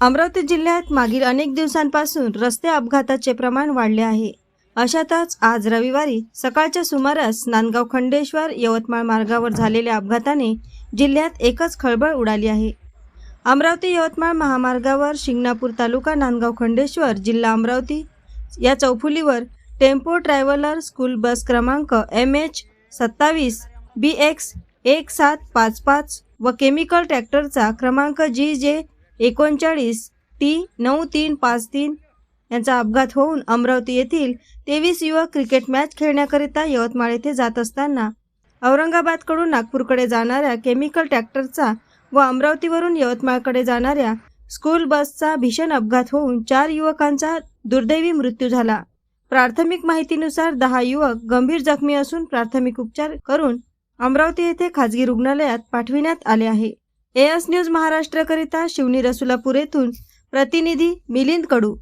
अमरावती जिल्ह्यात मागील अनेक दिवसांपासून रस्ते अपघाताचे प्रमाण वाढले आहे. अशातच आज रविवारी सकाळच्या सुमारास नांदगाव खंडेश्वर यवतमाळ मार्गावर झालेल्या अपघाताने जिल्ह्यात एकच खळबळ उडाली आहे. अमरावती यवतमाळ महामार्गावर शिंगणापूर तालुका नांदगाव खंडेश्वर जिल्हा अमरावती या चौफुलीवर टेम्पो ट्रॅव्हलर स्कूल बस क्रमांक एम एच सत्तावीस बी एक्स एक सात पाच पाच व केमिकल ट्रॅक्टरचा क्रमांक जी जे एकोणचाळीस टी नऊ तीन पाच तीन यांचा अपघात होऊन अमरावती येथील तेवीस युवक क्रिकेट मॅच खेळण्याकरिता यवतमाळ येथे जात असताना औरंगाबादकडून नागपूरकडे जाणाऱ्या केमिकल ट्रॅक्टरचा व अमरावतीवरून यवतमाळकडे जाणाऱ्या स्कूल बसचा भीषण अपघात होऊन चार युवकांचा दुर्दैवी मृत्यू झाला. प्राथमिक माहितीनुसार दहा युवक गंभीर जखमी असून प्राथमिक उपचार करून अमरावती येथे खाजगी रुग्णालयात पाठविण्यात आले आहे. एस न्यूज महाराष्ट्रकरिता शिवनी रसुलापूर येथून प्रतिनिधी मिलिंद कडू.